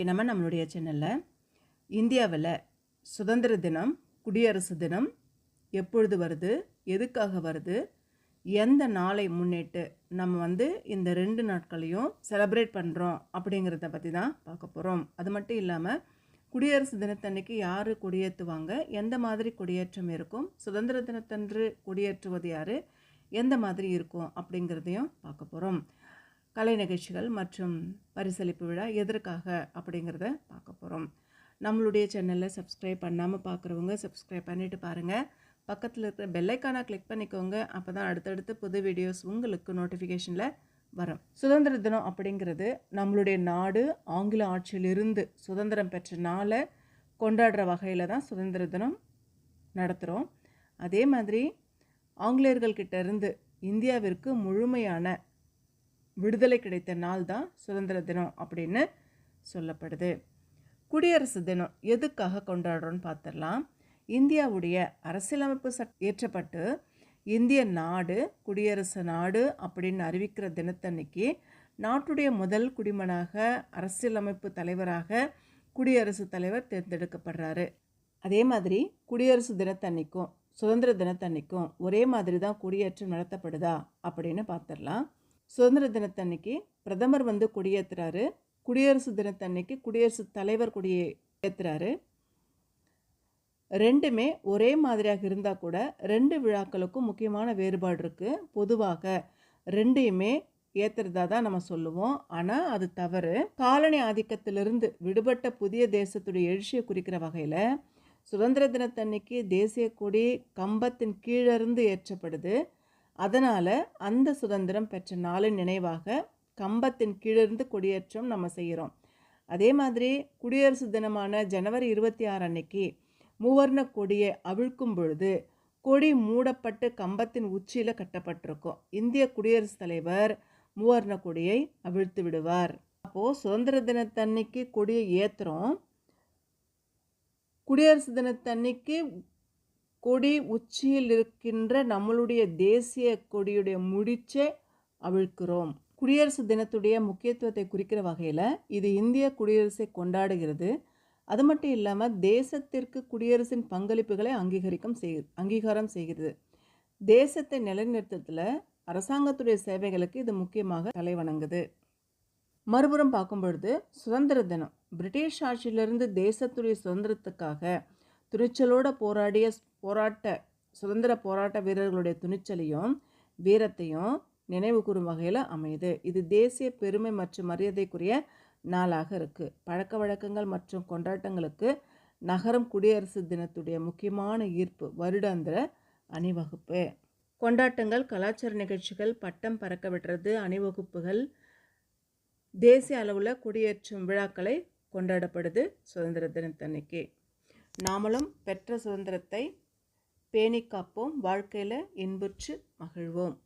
நம்ம நம்மளுடைய சேனலில் இந்தியாவில் சுதந்திர தினம் குடியரசு தினம் எப்பொழுது வருது எதுக்காக வருது எந்த நாளை முன்னிட்டு நம்ம வந்து இந்த ரெண்டு நாட்களையும் செலப்ரேட் பண்ணுறோம் அப்படிங்கிறத பற்றி தான் பார்க்க போகிறோம் அது மட்டும் இல்லாமல் குடியரசு தினத்தன்னைக்கு யார் கொடியேற்றுவாங்க எந்த மாதிரி கொடியேற்றம் இருக்கும் சுதந்திர தினத்தன்று கொடியேற்றுவது யார் எந்த மாதிரி இருக்கும் அப்படிங்கிறதையும் பார்க்க போகிறோம் கலை நிகழ்ச்சிகள் மற்றும் பரிசளிப்பு விழா எதற்காக அப்படிங்கிறத பார்க்க போகிறோம் நம்மளுடைய சேனலில் சப்ஸ்கிரைப் பண்ணாமல் பார்க்குறவங்க சப்ஸ்கிரைப் பண்ணிவிட்டு பாருங்கள் பக்கத்தில் இருக்கிற பெல்லைக்கான கிளிக் பண்ணிக்கோங்க. அப்போ தான் அடுத்தடுத்து புது வீடியோஸ் உங்களுக்கு நோட்டிஃபிகேஷனில் வரும். சுதந்திர தினம் அப்படிங்கிறது நம்மளுடைய நாடு ஆங்கில ஆட்சியிலிருந்து சுதந்திரம் பெற்ற நாளை கொண்டாடுற வகையில் தான் சுதந்திர தினம் நடத்துகிறோம் அதே மாதிரி ஆங்கிலேயர்கள்கிட்ட இருந்து இந்தியாவிற்கு முழுமையான விடுதலை கிடைத்த நாள் தான் சுதந்திர தினம் அப்படின்னு சொல்லப்படுது. குடியரசு தினம் எதுக்காக கொண்டாடுறோன்னு பார்த்துடலாம். இந்தியாவுடைய அரசியலமைப்பு சட் ஏற்றப்பட்டு இந்திய நாடு குடியரசு நாடு அப்படின்னு அறிவிக்கிற தினத்தன்னைக்கு நாட்டுடைய முதல் குடிமனாக அரசியலமைப்பு தலைவராக குடியரசுத் தலைவர் தேர்ந்தெடுக்கப்படுறாரு. அதே மாதிரி குடியரசு தினத்தன்னைக்கும் சுதந்திர தினத்தன்னைக்கும் ஒரே மாதிரி தான் குடியேற்றம் நடத்தப்படுதா அப்படின்னு பார்த்துடலாம். சுதந்திர தினத்தன்னைக்கு பிரதமர் வந்து கொடியேற்றுறாரு குடியரசு தினத்தன்னைக்கு குடியரசுத் தலைவர் கொடியே ஏற்றுறாரு ரெண்டுமே ஒரே மாதிரியாக இருந்தால் கூட ரெண்டு விழாக்களுக்கும் முக்கியமான வேறுபாடு இருக்குது பொதுவாக ரெண்டையுமே ஏற்றுறதா தான் நம்ம சொல்லுவோம். ஆனால் அது தவறு. காலனி ஆதிக்கத்திலிருந்து விடுபட்ட புதிய தேசத்துடைய எழுச்சியை குறிக்கிற வகையில் சுதந்திர தினத்தன்னைக்கு தேசிய கொடி கம்பத்தின் கீழிருந்து ஏற்றப்படுது. அதனால் அந்த சுதந்திரம் பெற்ற நாளின் நினைவாக கம்பத்தின் கீழிருந்து கொடியேற்றம் நம்ம செய்கிறோம். அதே மாதிரி குடியரசு தினமான ஜனவரி இருபத்தி ஆறு அன்னைக்கு மூவர்ண கொடியை அவிழ்க்கும் பொழுது கொடி மூடப்பட்டு கம்பத்தின் உச்சியில் கட்டப்பட்டிருக்கும். இந்திய குடியரசுத் தலைவர் மூவர்ண கொடியை அவிழ்த்து விடுவார். அப்போது சுதந்திர தினத்தன்னைக்கு கொடியை ஏற்றுறோம் குடியரசு தினத்தன்னைக்கு கொடி உச்சியில் இருக்கின்ற நம்மளுடைய தேசிய கொடியுடைய முடிச்சே அவிழ்க்கிறோம் குடியரசு தினத்துடைய முக்கியத்துவத்தை குறிக்கிற வகையில் இது இந்திய குடியரசை கொண்டாடுகிறது. அது மட்டும் இல்லாமல் தேசத்திற்கு குடியரசின் பங்களிப்புகளை அங்கீகரிக்கும் செய் அங்கீகாரம் செய்கிறது. தேசத்தை நிலைநிறுத்தத்தில் அரசாங்கத்துடைய சேவைகளுக்கு இது முக்கியமாக தலைவணங்குது மறுபுறம் பார்க்கும் பொழுது சுதந்திர தினம். பிரிட்டிஷ் ஆட்சியிலிருந்து தேசத்துடைய சுதந்திரத்துக்காக துணிச்சலோடு போராடிய போராட்ட சுதந்திர போராட்ட வீரர்களுடைய துணிச்சலையும் வீரத்தையும் நினைவு கூறும் வகையில் அமையுது. இது தேசிய பெருமை மற்றும் மரியாதைக்குரிய நாளாக இருக்குது பழக்க வழக்கங்கள் மற்றும் கொண்டாட்டங்களுக்கு நகரம் குடியரசு தினத்துடைய முக்கியமான ஈர்ப்பு வருடாந்திர அணிவகுப்பு. கொண்டாட்டங்கள் கலாச்சார நிகழ்ச்சிகள் பட்டம் பறக்க விடுறது அணிவகுப்புகள் தேசிய அளவில் குடியேற்றும் விழாக்களை கொண்டாடப்படுது சுதந்திர தினத்தன்னைக்கு. நாமளும் பெற்ற சுதந்திரத்தை பேணி காப்போம் வாழ்க்கையில் இன்புற்று மகிழ்வோம்.